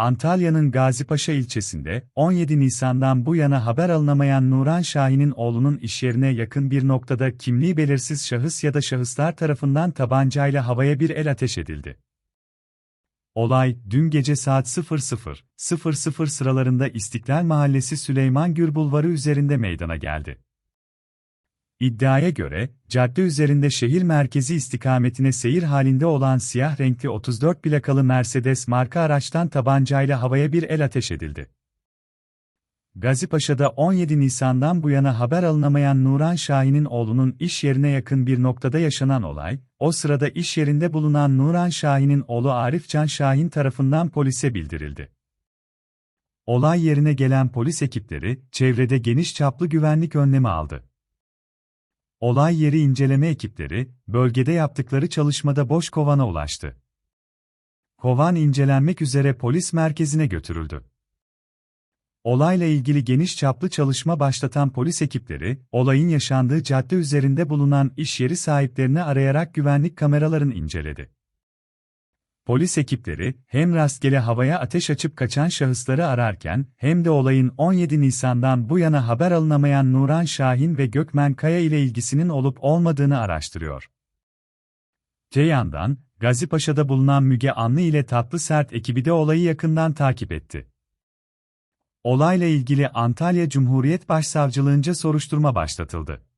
Antalya'nın Gazipaşa ilçesinde 17 Nisan'dan bu yana haber alınamayan Nuran Şahin'in oğlunun işyerine yakın bir noktada kimliği belirsiz şahıs ya da şahıslar tarafından tabancayla havaya bir el ateş edildi. Olay, dün gece saat 00.00 sıralarında İstiklal Mahallesi Süleyman Gür Bulvarı üzerinde meydana geldi. İddiaya göre, cadde üzerinde şehir merkezi istikametine seyir halinde olan siyah renkli 34 plakalı Mercedes marka araçtan tabancayla havaya bir el ateş edildi. Gazipaşa'da 17 Nisan'dan bu yana haber alınamayan Nuran Şahin'in oğlunun iş yerine yakın bir noktada yaşanan olay, o sırada iş yerinde bulunan Nuran Şahin'in oğlu Arif Can Şahin tarafından polise bildirildi. Olay yerine gelen polis ekipleri, çevrede geniş çaplı güvenlik önlemi aldı. Olay yeri inceleme ekipleri, bölgede yaptıkları çalışmada boş kovana ulaştı. Kovan incelenmek üzere polis merkezine götürüldü. Olayla ilgili geniş çaplı çalışma başlatan polis ekipleri, olayın yaşandığı cadde üzerinde bulunan iş yeri sahiplerini arayarak güvenlik kameralarını inceledi. Polis ekipleri, hem rastgele havaya ateş açıp kaçan şahısları ararken, hem de olayın 17 Nisan'dan bu yana haber alınamayan Nuran Şahin ve Gökmen Kaya ile ilgisinin olup olmadığını araştırıyor. Te yandan, Gazipaşa'da bulunan Müge Anlı ile Tatlı Sert ekibi de olayı yakından takip etti. Olayla ilgili Antalya Cumhuriyet Başsavcılığınca soruşturma başlatıldı.